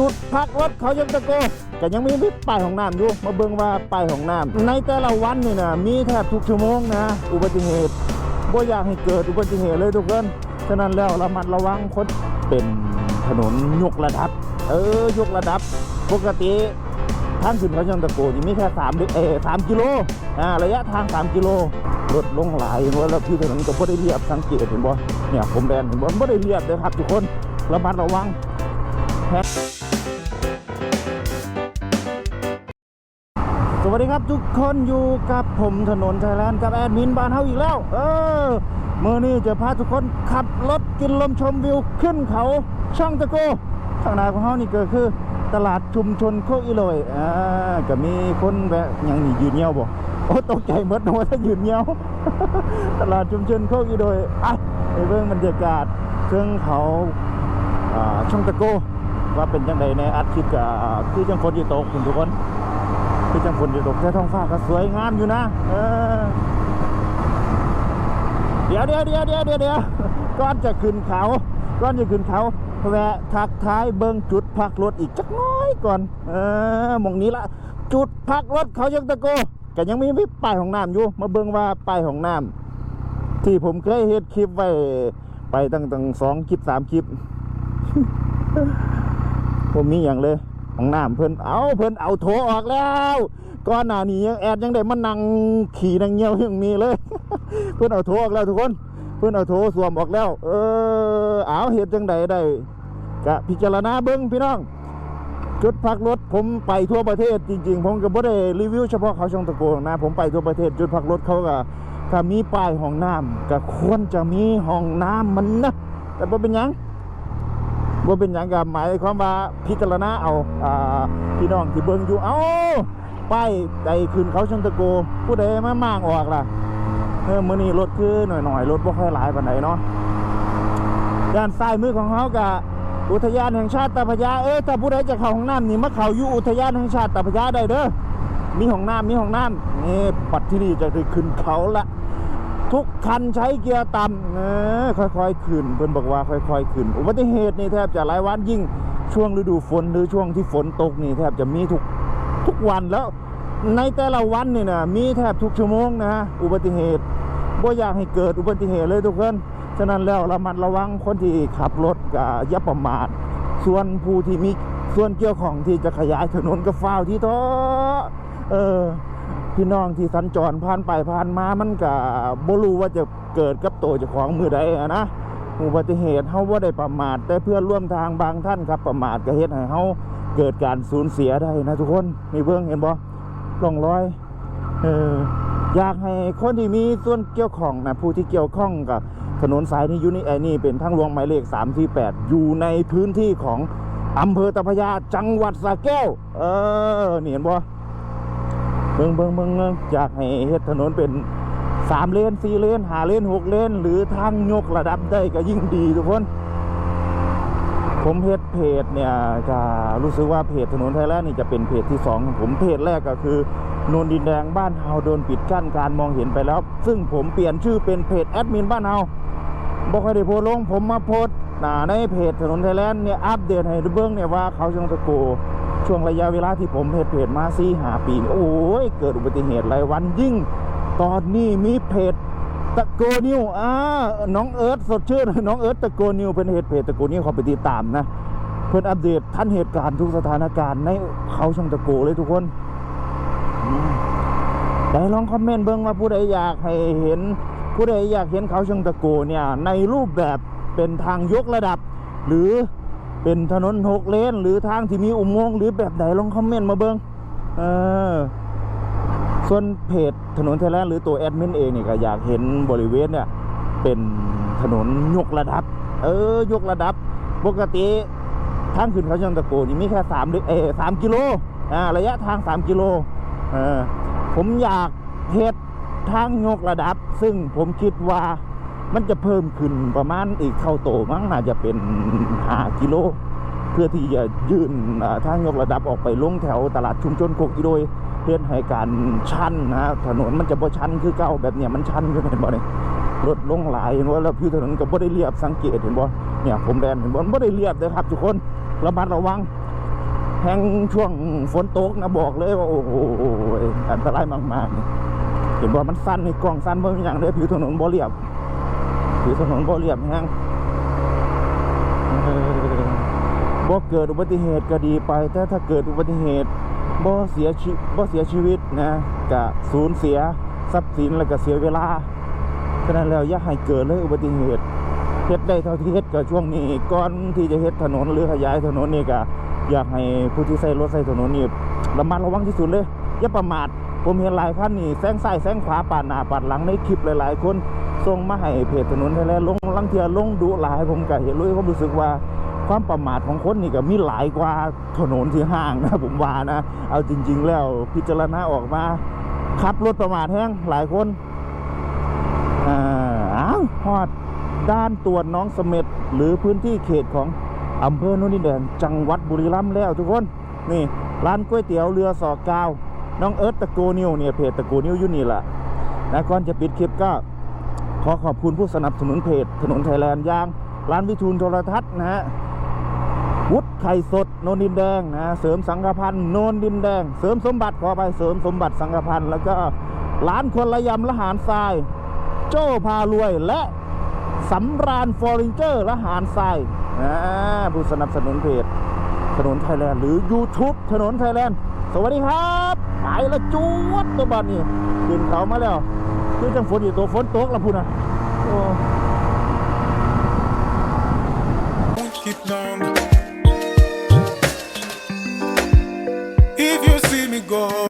จุดพักรถเขายังตะโกก็ยังมีป้ายของน้ำอยู่ มาเบิ่งว่าป้ายของน้ำในแต่ละวันนี่นะมีแทบทุกชั่วโมงนะ อุบัติเหตุบ่อยากให้เกิดอุบัติเหตุเลยทุกคนฉะนั้นแล้วระมัดระวังคนเป็นถนนยกระดับ เออยกระดับ ปกติทางขึ้นเขายังตะโกนี่มีแค่3เออ3กิโลอ่าระยะทาง3กิโลรถลงหลายเห็นบ่แล้วพี่ถนนก็บ่ได้เรียบสังเกตเห็นบ่เนี่ยผมแบนเห็นบ่บ่ได้เรียบเลยครับทุกคนระมัดระวัง วัสดีครับทุกคนอยู่กับผมถนนไทยแลนด์กับแอดมินบ้านเฮาอีกแล้ว เออเมื่อนี้จะพาทุกคนขับรถกินลมชมวิวขึ้นเขาช่องตะโกข้างหน้าของเฮานี่ก็คือตลาดชุมชนโคกอีโลยอ่าก็มีคนแวะยังนี่ยืนเงี้ยวบ่โอ้ตกใจหมดว่าถ้ายืนเงี้ยวตลาดชุมชนโคกอีโลยอะไปเบิ่งบรรยากาศเครื่องเขาอ่าช่องตะโกว่าเป็นจังไดในอัดคลิปกับคือจังคนอยู่โตกคุณทุกคน คือจังฝนอยู่ตกแต่ท้องฟ้าก็สวยงามอยู่นะ เออ เดี๋ยวเดี๋ยวเดี๋ยวเดี๋ยวเดี๋ยวเดี๋ยวก่อนจะขึ้นเขาก่อนจะขึ้นเขาแวะทักท้ายเบิ้งจุดพักรถอีกจักน้อยก่อน เออมองนี้ละจุดพักรถเขายังตะโกก็ยังมีวิป้ายของน้ำอยู่ มาเบิ้งว่าป้ายของน้ำที่ผมเคยเฮ็ดคลิปไว้ไปตั้งตั้งสองคลิปสามคลิปผมมีอย่างเลย ของน้ำเพิ่นเอาเพิ่นเอาโถออกแล้วก่อนหน้านี้ยังแอดยังได้มานั่งขี่นั่งเงี้ยวยังมีเลย เพิ่นเอาโถออกแล้วทุกคน เพิ่นเอาโถสวมออกแล้ว เออเอาเหตุจังใดได้กะพิจารณาเบิ้งพี่น้องจุดพักรถผมไปทั่วประเทศจริงๆ ผมก็บ่ได้รีวิวเฉพาะเขาช่องตะโกนนะ ผมไปทั่วประเทศจุดพักรถเขาก็ถ้ามีป้ายห้องน้ำก็ควรจะมีห้องน้ำมันนะแต่บ่เป็นยัง ว่าเป็นอย่างกับหมายความว่าพิจารณาเอาอ่าพี่น้องที่เบิ่งอยู่เอาป้ายใจคืนเขาชังตะโก ผู้ใดมาม่างออกล่ะเออมื้อนี้รถคือหน่อยๆรถบ่ค่อยหลายปานใดเนาะด้านซ้ายมือของเขาก็อุทยานแห่งชาติตาพยาเอ้ยถ้าผู้ใดจะเข้าห้องน้ำนี่มาเข้าอยู่อุทยานแห่งชาติตาพยาได้เด้อมีห้องน้ำมีห้องน้ำนี่ปัดที่นี่จะได้ขึ้นเขาละ ทุกคันใช้เกียร์ต่ำเออค่อยๆขึ้นเพิ่อนบอกว่าค่อยๆขึ้นอุบัติเหตุนี่แทบจะหลายวันยิ่งช่วงฤดูฝนหรือช่วงที่ฝนตกนี่แทบจะมีทุกทุกวันแล้วในแต่ละวันนี่นะมีแทบทุกชั่วโมงนะอุบัติเหตุบ่อยากให้เกิดอุบัติเหตุเลยทุกคนฉะนั้นแล้วระมัดระวังคนที่ขับรถก็อย่าประมาทส่วนผู้ที่มีส่วนเกี่ยวของที่จะขยายถนนก็ฟ้าวที่ท้อเออ พี่น้องที่สัญจรผ่านไปผ่านมามันก็บ่รู้ว่าจะเกิดกับตัวเจ้าของมือใดอนะอุบัติเหตุเฮาบ่าได้ประมาทแต่เพื่อนร่วมทางบางท่านครับประมาทก็เฮ็ดให้เฮาเกิดการสูญเสียได้นะทุกคนนี่เบิ่งเห็นบ่ร่องรอยเอออยากให้คนที่มีส่วนเกี่ยวข้องนะผู้ที่เกี่ยวข้องกับถนนสายนี้ยูนี่ไอนี่เป็นทางหลวงหมายเลข 348 อยู่ในพื้นที่ของอำเภอตะพยาจังหวัดสระแก้ว เออนี่เห็นบ่ บิ่งเบิ่งเบิ่งอยากให้เฮ็ดถนนเป็นสามเลนสี่เลนห้าเลนหกเลนหรือทางยกระดับได้ก็ยิ่งดีทุกคน ผมเฮ็ดเพจเนี่ยจะรู้สึกว่าเพจถนนไทยแลนด์นี่จะเป็นเพจที่สองของผมเพจแรกก็คือนนดินแดงบ้านเฮาโดนปิดกั้นการมองเห็นไปแล้ว ซึ่งผมเปลี่ยนชื่อเป็นเพจแอดมินบ้านเฮาบ่ค่อยได้โพสลงผมมาโพสในเพจถนนไทยแลนด์เนี่ยอัปเดตให้เบิ่งเนี่ยว่าเขาช่างตะโก ช่วงระยะเวลาที่ผมเพจเพจมาสี่หาปีนี่โอ้ย เกิดอุบัติเหตุรายวันยิ่ง ตอนนี้มีเพจตะโกนิวอ่าน้องเอิร์ธสดชื่นน้องเอิร์ธตะโกนิวเป็นเหตุเพจตะโกนิวเขาไปติดตามนะ เพื่อนอัปเดตทันเหตุการณ์ทุกสถานการณ์ในเขาช่างตะโกเลยทุกคนได้ลองคอมเมนต์เบิ่งว่าผู้ใดอยากให้เห็น ผู้ใดอยากเห็นเขาช่างตะโกเนี่ยในรูปแบบเป็นทางยกระดับ หรือ เป็นถนนหกเลนหรือทางที่มีอุโมงค์หรือแบบไหนลองคอมเมนต์มาเบิงเออส่วนเพจถนนไทยแลนด์หรือตัวแอดมินเองเนี่ยก็อยากเห็นบริเวณเนี่ยเป็นถนนยกระดับ เออยกระดับ ปกติทางขึ้นเขาช่างตะโกนี่มีแค่สามเอสามกิโลอ่าระยะทางสามกิโลเออผมอยากเฮ็ดทางยกระดับ ซึ่งผมคิดว่า มันจะเพิ่มขึ้นประมาณอีกเท่าโตมั้งน่าจะเป็นห้ากิโล เพื่อที่จะยื่นอ่าทางยกระดับออกไปลงแถวตลาดชุมชนโคกอีโดยเพื่อให้การชันนะถนนมันจะบ่ชันคือเก่าแบบเนี้ยมันชันขึ้นเห็นบ่เนี่ยรถลงหลายเห็นบ่แล้วผิวถนนก็บ่ได้เรียบสังเกตเห็นบ่เนี่ยผมแดนเห็นบ่บ่ได้เรียบเลยครับ ทุกคนระมัดระวังแห้งช่วงฝนตกนะบอกเลยว่าโอ้โหอันตรายมากๆเห็นว่มันสั้นในกล้องสั้นเพิ่มอย่างเลยผิวถนนบ่เรียบ ผิวถนนบ่เรียบแห้งเออบ่เกิดอุบัติเหตุก็ดีไป แต่ถ้าเกิดอุบัติเหตุบ่เสียชีบ่เสียชีวิตนะกะสูญเสียทรัพย์สินแล้วก็เสียเวลาฉะนั้นแล้วอย่าให้เกิดเลยอุบัติเหตุเฮ็ดได้เท่าที่เฮ็ดก็ช่วงนี้ก่อนที่จะเฮ็ดถนนหรือขยายถนนนี่ก็อยากให้ผู้ที่ใช้รถใช้ถนนนี่ระมัดระวังที่สุดเลยอย่าประมาทผมเห็นหลายคันนี่แซงซ้ายแซงขวาปาดหน้าปาดหลังในคลิปหลาย ๆ คน ส่งมาให้เพจถนนไทยแลนด์ลงลังเทียลงดุหลายผมก็เห็นเลยผมรู้สึกว่าความประมาทของคนนี่ก็มีหลายกว่าถนนที่ห้างนะผมว่านะ เอาจริง ๆ แล้วพิจารณาออกมาขับรถประมาทแห้งหลายคนอ่าอ้าวฮอดด้านตรวจน้องเสม็ดหรือพื้นที่เขตของอำเภอโนนดินแดงจังหวัดบุรีรัมย์แล้วทุกคนนี่ร้านก๋วยเตี๋ยวเรือสอกาว น้องเอิร์ธตะโกนิวเนี่ยเพจตะโกนิวอยู่นี่แหละนะก่อนจะปิดคลิปก็ ขอขอบคุณผู้สนับสนุนเพจถนนไทยแลนด์ยาง ร้านวิทูลโทรทัศน์นะฮะวุฒไข่สดโนนดินแดงนะเสริมสังฆพันธ์โนนดินแดง เสริมสมบัติขอไปเสริมสมบัติสังฆพันธ์แล้วก็ร้านคนละยำละหารทราย โจ้พารวยและสำราญฟอร์นิเจอร์ละหารทรายอ่าผู้สนับสนุนเพจถนนไทยแลนด์หรือ YouTube ถนนไทยแลนด์สวัสดีครับ ไปละจวดตัวบัดนี่ขึ้นเขามาแล้ว คือจังฝนอยู่ตัวฝนตกละพูนะโอ้ะ If you see me go.